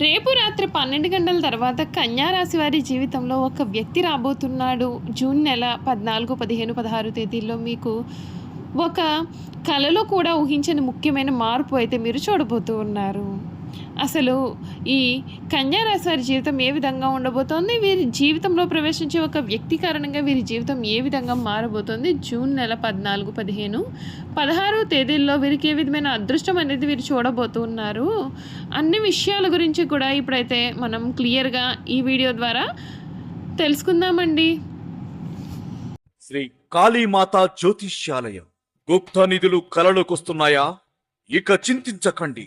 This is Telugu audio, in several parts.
రేపు రాత్రి పన్నెండు గంటల తర్వాత కన్యారాశి వారి జీవితంలో ఒక వ్యక్తి రాబోతున్నాడు. జూన్ నెల పద్నాలుగు పదిహేను పదహారు తేదీల్లో మీకు ఒక కళలో కూడా ఊహించని ముఖ్యమైన మార్పు అయితే మీరు చూడబోతూ ఉన్నారు. అసలు ఈ కన్యారాశి వారి జీవితం ఏ విధంగా ఉండబోతోంది? వీరి జీవితంలో ప్రవేశించే ఒక వ్యక్తి కారణంగా వీరి జీవితం ఏ విధంగా మారబోతోంది? జూన్ నెల పద్నాలుగు పదిహేను. పదహారు తేదీల్లో వీరికి ఏ విధమైన అదృష్టం అనేది వీరు చూడబోతున్నారు అన్ని విషయాల గురించి కూడా ఇప్పుడైతే మనం క్లియర్గా ఈ వీడియో ద్వారా తెలుసుకుందామండి. శ్రీ కాళీమాత జ్యోతిష్యాలయం. గుప్త నిధులు కలలోకొస్తున్నాయా? ఇక చింతించకండి.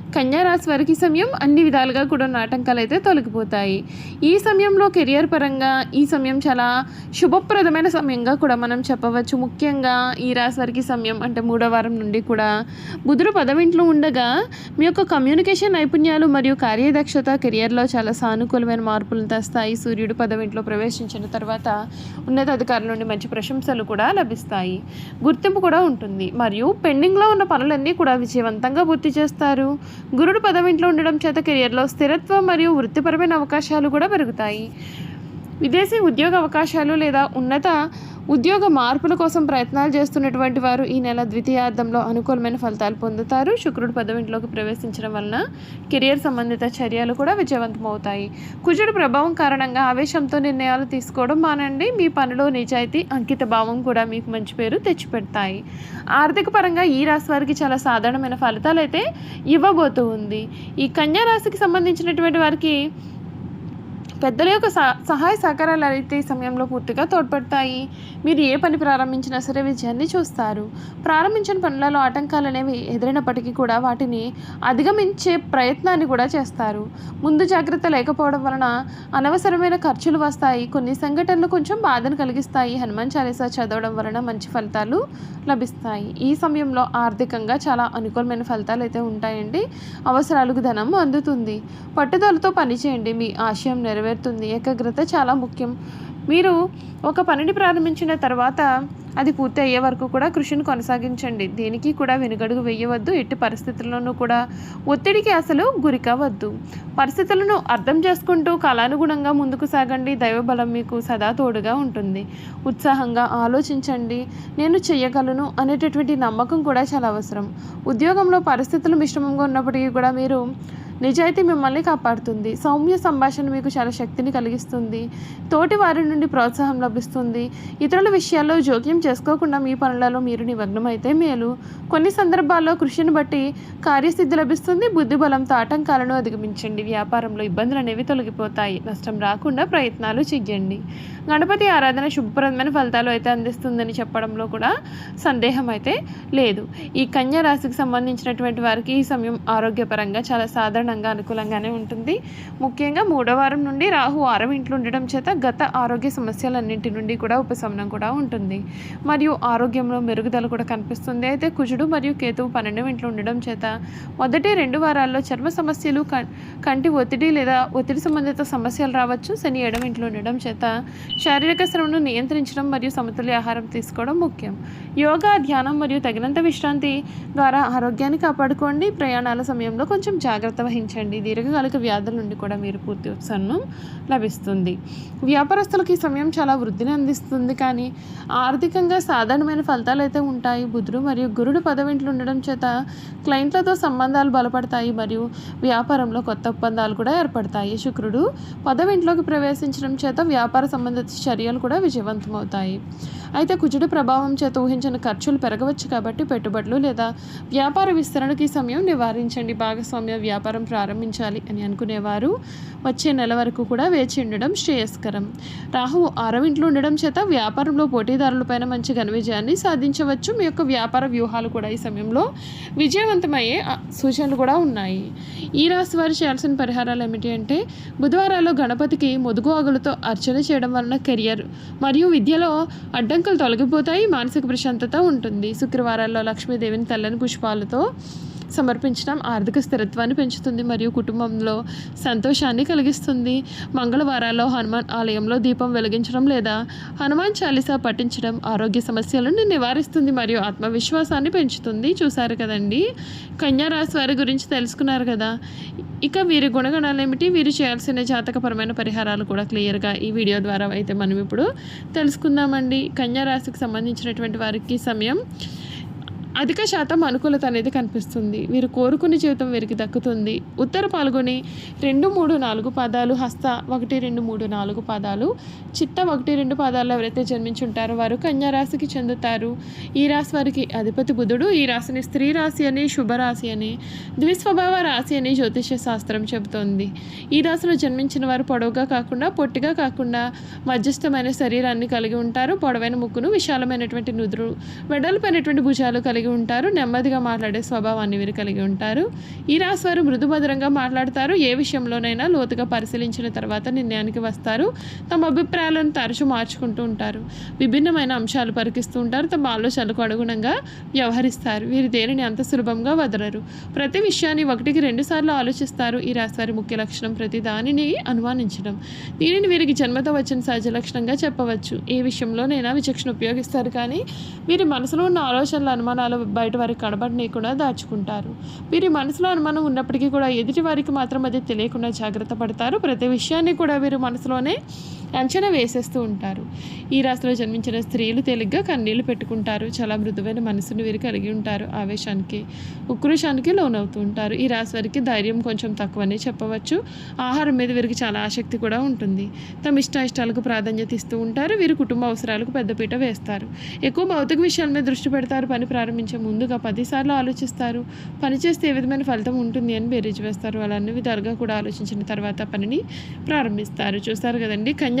కన్యారాశి వారికి సమయం అన్ని విధాలుగా కూడా ఉన్న ఆటంకాలు అయితే తొలగిపోతాయి. ఈ సమయంలో కెరియర్ పరంగా ఈ సమయం చాలా శుభప్రదమైన సమయంగా కూడా మనం చెప్పవచ్చు. ముఖ్యంగా ఈ రాశి వారికి సమయం అంటే మూడో వారం నుండి కూడా బుధుడు పదవింట్లో ఉండగా మీ యొక్క కమ్యూనికేషన్ నైపుణ్యాలు మరియు కార్యదక్షత కెరియర్లో చాలా సానుకూలమైన మార్పులను తెస్తాయి. సూర్యుడు పదవింట్లో ప్రవేశించిన తర్వాత ఉన్నతాధికారుల నుండి మంచి ప్రశంసలు కూడా లభిస్తాయి. గుర్తింపు కూడా ఉంటుంది. మరియు పెండింగ్లో ఉన్న పనులన్నీ కూడా విజయవంతంగా పూర్తి చేస్తారు. గురుడు పదవింట్లో ఉండడం చేత కెరియర్లో స్థిరత్వం మరియు వృత్తిపరమైన అవకాశాలు కూడా పెరుగుతాయి. విదేశీ ఉద్యోగ అవకాశాలు లేదా ఉన్నత ఉద్యోగ మార్పుల కోసం ప్రయత్నాలు చేస్తున్నటువంటి వారు ఈ నెల ద్వితీయార్థంలో అనుకూలమైన ఫలితాలు పొందుతారు. శుక్రుడు పదవింట్లోకి ప్రవేశించడం వలన కెరియర్ సంబంధిత చర్యలు కూడా విజయవంతమవుతాయి. కుజుడు ప్రభావం కారణంగా ఆవేశంతో నిర్ణయాలు తీసుకోవడం మానండి. మీ పనిలో నిజాయితీ అంకిత భావం కూడా మీకు మంచి పేరు తెచ్చిపెడతాయి. ఆర్థిక పరంగా ఈ రాశి వారికి చాలా సాధారణమైన ఫలితాలు అయితే ఇవ్వబోతూ ఉంది. ఈ కన్యా రాశికి సంబంధించినటువంటి వారికి పెద్దల యొక్క సహ- సహాయ సహకారాలు అయితే ఈ సమయంలో పూర్తిగా తోడ్పడతాయి. మీరు ఏ పని ప్రారంభించినా సరే విజయాన్ని చూస్తారు. ప్రారంభించిన పనులలో ఆటంకాలు అనేవి ఎదురైనప్పటికీ కూడా వాటిని అధిగమించే ప్రయత్నాన్ని కూడా చేస్తారు. ముందు జాగ్రత్త లేకపోవడం వలన అనవసరమైన ఖర్చులు వస్తాయి. కొన్ని సంఘటనలు కొంచెం బాధను కలిగిస్తాయి. హనుమాన్ చాలీసా చదవడం వలన మంచి ఫలితాలు లభిస్తాయి. ఈ సమయంలో ఆర్థికంగా చాలా అనుకూలమైన ఫలితాలు అయితే ఉంటాయండి. అవసరాలకు ధనం అందుతుంది. పట్టుదలతో పనిచేయండి. మీ ఆశయం నెరవేరు నెరవేరుతుంది. ఏకాగ్రత చాలా ముఖ్యం. మీరు ఒక పనిని ప్రారంభించిన తర్వాత అది పూర్తి అయ్యే వరకు కూడా కృషిని కొనసాగించండి. దేనికి కూడా వెనుగడుగు వేయవద్దు. ఎట్టి పరిస్థితుల్లోనూ కూడా ఒత్తిడికి అసలు గురికావద్దు పరిస్థితులను అర్థం చేసుకుంటూ కాలానుగుణంగా ముందుకు సాగండి. దైవబలం మీకు సదా తోడుగా ఉంటుంది. ఉత్సాహంగా ఆలోచించండి. నేను చెయ్యగలను అనేటటువంటి నమ్మకం కూడా చాలా అవసరం. ఉద్యోగంలో పరిస్థితులు మిశ్రమంగా ఉన్నప్పటికీ కూడా మీరు నిజాయితీ మిమ్మల్ని కాపాడుతుంది. సౌమ్య సంభాషణ మీకు చాలా శక్తిని కలిగిస్తుంది. తోటి వారి నుండి ప్రోత్సాహం లభిస్తుంది. ఇతరుల విషయాల్లో జోక్యం చేసుకోకుండా మీ పనులలో మీరు నిమగ్నమైతే మేలు. కొన్ని సందర్భాల్లో కృషిని బట్టి కార్యసిద్ధి లభిస్తుంది. బుద్ధి బలంతో ఆటంకాలను అధిగమించండి. వ్యాపారంలో ఇబ్బందులు అనేవి తొలగిపోతాయి. నష్టం రాకుండా ప్రయత్నాలు చెయ్యండి. గణపతి ఆరాధన శుభప్రదమైన ఫలితాలు అయితే అందిస్తుందని చెప్పడంలో కూడా సందేహం అయితే లేదు. ఈ కన్యా రాశికి సంబంధించినటువంటి వారికి ఈ సమయం ఆరోగ్యపరంగా చాలా సాధారణ సాధారణంగా అనుకూలంగానే ఉంటుంది. ముఖ్యంగా మూడో వారం నుండి రాహు ఆరవ ఇంట్లో ఉండడం చేత గత ఆరోగ్య సమస్యలన్నింటి నుండి కూడా ఉపశమనం కూడా ఉంటుంది. మరియు ఆరోగ్యంలో మెరుగుదల కూడా కనిపిస్తుంది. అయితే కుజుడు మరియు కేతువు పన్నెండు ఇంట్లో ఉండడం చేత మొదటి రెండు వారాల్లో చర్మ సమస్యలు కంటి ఒత్తిడి లేదా ఒత్తిడి సంబంధిత సమస్యలు రావచ్చు. శని ఎడమ ఇంట్లో ఉండడం చేత శారీరక శ్రమను నియంత్రించడం మరియు సమతుల్య ఆహారం తీసుకోవడం ముఖ్యం. యోగా ధ్యానం మరియు తగినంత విశ్రాంతి ద్వారా ఆరోగ్యాన్ని కాపాడుకోండి. ప్రయాణాల సమయంలో కొంచెం జాగ్రత్త వహించండి. గ్రహించండి దీర్ఘకాలిక వ్యాధుల నుండి కూడా మీరు పూర్తి ఉపశమనం లభిస్తుంది. వ్యాపారస్తులకు ఈ సమయం చాలా వృద్ధిని అందిస్తుంది. కానీ ఆర్థికంగా సాధారణమైన ఫలితాలు అయితే ఉంటాయి. బుధుడు మరియు గురుడు పదవింట్లు ఉండడం చేత క్లయింట్లతో సంబంధాలు బలపడతాయి మరియు వ్యాపారంలో కొత్త ఒప్పందాలు కూడా ఏర్పడతాయి. శుక్రుడు పదవింట్లోకి ప్రవేశించడం చేత వ్యాపార సంబంధిత చర్యలు కూడా విజయవంతమవుతాయి. అయితే కుజుడి ప్రభావం చేత ఊహించిన ఖర్చులు పెరగవచ్చు కాబట్టి పెట్టుబడులు లేదా వ్యాపార విస్తరణకి సమయం నివారించండి. భాగస్వామ్య వ్యాపారం ప్రారంభించాలి అని అనుకునేవారు. వచ్చే నెల వరకు కూడా వేచి ఉండడం శ్రేయస్కరం. రాహువు అరవింట్లో ఉండడం చేత వ్యాపారంలో పోటీదారులపైన మంచి ఘన విజయాన్ని సాధించవచ్చు. మీ యొక్క వ్యాపార వ్యూహాలు కూడా ఈ సమయంలో విజయవంతమయ్యే సూచనలు కూడా ఉన్నాయి. ఈ రాశి వారు చేయాల్సిన పరిహారాలు ఏమిటి అంటే బుధవారాల్లో గణపతికి మొదుగు ఆగులతో అర్చన చేయడం వలన కెరియర్ మరియు విద్యలో అడ్డంకులు తొలగిపోతాయి. మానసిక ప్రశాంతత ఉంటుంది. శుక్రవారాల్లో లక్ష్మీదేవిని తెల్లని పుష్పాలతో సమర్పించడం ఆర్థిక స్థిరత్వాన్ని పెంచుతుంది మరియు కుటుంబంలో సంతోషాన్ని కలిగిస్తుంది. మంగళవారాల్లో హనుమాన్ ఆలయంలో దీపం వెలిగించడం లేదా హనుమాన్ చాలీసా పఠించడం ఆరోగ్య సమస్యలను నివారిస్తుంది మరియు ఆత్మవిశ్వాసాన్ని పెంచుతుంది. చూసారు కదండి? కన్యా రాశి వారి గురించి తెలుసుకున్నారు కదా? ఇక వీరి గుణగణాలు ఏమిటి? వీరు చేయాల్సిన జాతకపరమైన పరిహారాలు కూడా క్లియర్గా ఈ వీడియో ద్వారా అయితే మనం ఇప్పుడు తెలుసుకుందామండి. కన్యా రాశికి సంబంధించినటువంటి వారికి సమయం అధిక శాతం అనుకూలత అనేది కనిపిస్తుంది. వీరు కోరుకునే జీవితం వీరికి దక్కుతుంది. ఉత్తర పాల్గొని రెండు మూడు నాలుగు పాదాలు హస్త ఒకటి రెండు మూడు నాలుగు పాదాలు చిత్త ఒకటి రెండు పాదాలు ఎవరైతే జన్మించుంటారో వారు కన్యారాశికి చెందుతారు. ఈ రాశి వారికి అధిపతి బుధుడు. ఈ రాశిని స్త్రీ రాశి అని శుభరాశి అని ద్విస్వభావ రాశి అని జ్యోతిష్య శాస్త్రం చెబుతోంది. ఈ రాశిలో జన్మించిన వారు పొడవుగా కాకుండా పొట్టిగా కాకుండా మధ్యస్థమైన శరీరాన్ని కలిగి ఉంటారు. పొడవైన ముక్కును విశాలమైనటువంటి నుదురు వెడల్పైనటువంటి భుజాలు కలిగి ఉంటారు నెమ్మదిగా మాట్లాడే స్వభావాన్ని వీరు కలిగి ఉంటారు. ఈ రాశి వారు మృదుమధురంగా మాట్లాడతారు. ఏ విషయంలోనైనా లోతుగా పరిశీలించిన తర్వాత నిర్ణయానికి వస్తారు. తమ అభిప్రాయాలను తరచూ మార్చుకుంటూ ఉంటారు. విభిన్నమైన అంశాలు పరికిస్తూ ఉంటారు. తమ ఆలోచనలకు అనుగుణంగా వ్యవహరిస్తారు. వీరు దేనిని అంత సులభంగా వదలరు. ప్రతి విషయాన్ని ఒకటికి రెండు సార్లు ఆలోచిస్తారు. ఈ రాశి వారి ముఖ్య లక్షణం ప్రతి దానిని అనుమానించడం. దీనిని వీరికి జన్మతో వచ్చిన సహజ లక్షణంగా చెప్పవచ్చు. ఏ విషయంలోనైనా విచక్షణ ఉపయోగిస్తారు కానీ వీరి మనసులో ఉన్న ఆలోచనల అనుమానాలు బయట వారికి కనబడనీయకుండా దాచుకుంటారు. వీరి మనసులో అనుమానం ఉన్నప్పటికీ కూడా ఎదుటి వారికి మాత్రం అది తెలియకుండా జాగ్రత్త పడతారు. ప్రతి విషయాన్ని కూడా వీరు మనసులోనే అంచనా వేసేస్తూ ఉంటారు. ఈ రాశిలో జన్మించిన స్త్రీలు తేలిగ్గా కన్నీళ్ళు పెట్టుకుంటారు. చాలా మృదువైన మనసును వీరు కలిగి ఉంటారు. ఆవేశానికి ఉక్రోషానికి లోనవుతూ ఉంటారు. ఈ రాశి వారికి ధైర్యం కొంచెం తక్కువనే చెప్పవచ్చు. ఆహారం మీద వీరికి చాలా ఆసక్తి కూడా ఉంటుంది. తమ ఇష్ట ఇష్టాలకు ప్రాధాన్యత ఇస్తూ ఉంటారు. వీరు కుటుంబ అవసరాలకు పెద్దపీట వేస్తారు. ఎక్కువ భౌతిక విషయాల మీద దృష్టి పెడతారు. పని ప్రారంభించే ముందుగా పదిసార్లు ఆలోచిస్తారు. పని చేస్తే ఏ విధమైన ఫలితం ఉంటుంది అని బేరీజు వేస్తారు. వాళ్ళు అన్ని విధాలుగా కూడా ఆలోచించిన తర్వాత పనిని ప్రారంభిస్తారు. చూస్తారు కదండి. కన్యా